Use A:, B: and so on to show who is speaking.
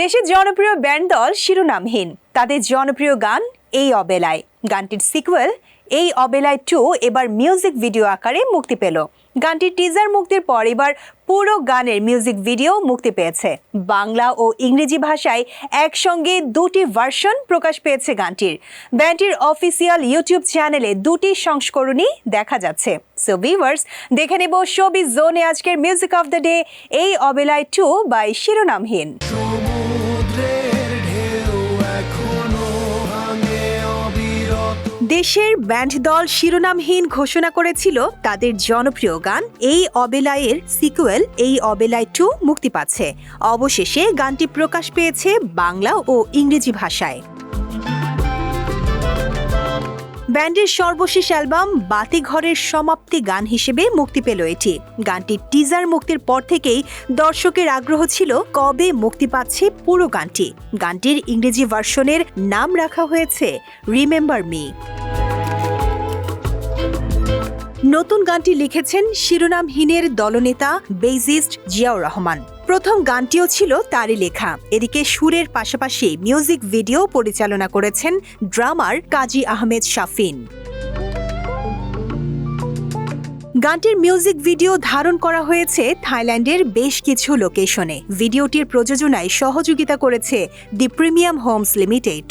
A: দেশের জনপ্রিয় ব্যান্ড দল শিরোনামহীন। তাদের জনপ্রিয় গান এই অবেলায়। গানটির সিকুয়েল এই অবেলায় টু এবার মিউজিক ভিডিও আকারে মুক্তি পেল। গানটির টিজার মুক্তির পর এবার পুরো গানের মিউজিক ভিডিও মুক্তি পেয়েছে। বাংলা ও ইংরেজি ভাষায় একসঙ্গে দুটি ভার্সন প্রকাশ পেয়েছে গানটির। ব্যান্ডটির অফিসিয়াল ইউটিউব চ্যানেলে দুটি সংস্করণই দেখা যাচ্ছে। সো ভিভার্স দেখে নেব শোবি জোনে আজকের মিউজিক অফ দ্য ডে এই অবেলায় টু বাই শিরোনামহীন।
B: সমুদ্রের
A: দেশের ব্যান্ড দল শিরোনামহীন ঘোষণা করেছিল তাদের জনপ্রিয় গান এই অবেলায়ের সিকুয়েল, এই অবেলায় টু মুক্তি পাচ্ছে। অবশেষে গানটি প্রকাশ পেয়েছে বাংলা ও ইংরেজি ভাষায়। ব্যান্ডের সর্বশেষ অ্যালবাম বাতিঘরের সমাপ্তি গান হিসেবে মুক্তি পেল এটি। গানটির টিজার মুক্তির পর থেকেই দর্শকের আগ্রহ ছিল কবে মুক্তি পাচ্ছে পুরো গানটি। গানটির ইংরেজি ভার্সনের নাম রাখা হয়েছে রিমেম্বার মি। নতুন গানটি লিখেছেন শিরোনামহীনের দলনেতা বেইজিস্ট জিয়াউর রহমান। প্রথম গানটিও ছিল তারই লেখা। এদিকে সুরের পাশাপাশি মিউজিক ভিডিও পরিচালনা করেছেন ড্রামার কাজী আহমেদ শাফিন। গানটির মিউজিক ভিডিও ধারণ করা হয়েছে থাইল্যান্ডের বেশ কিছু লোকেশনে। ভিডিওটির প্রযোজনায় সহযোগিতা করেছে দি প্রিমিয়াম হোমস লিমিটেড।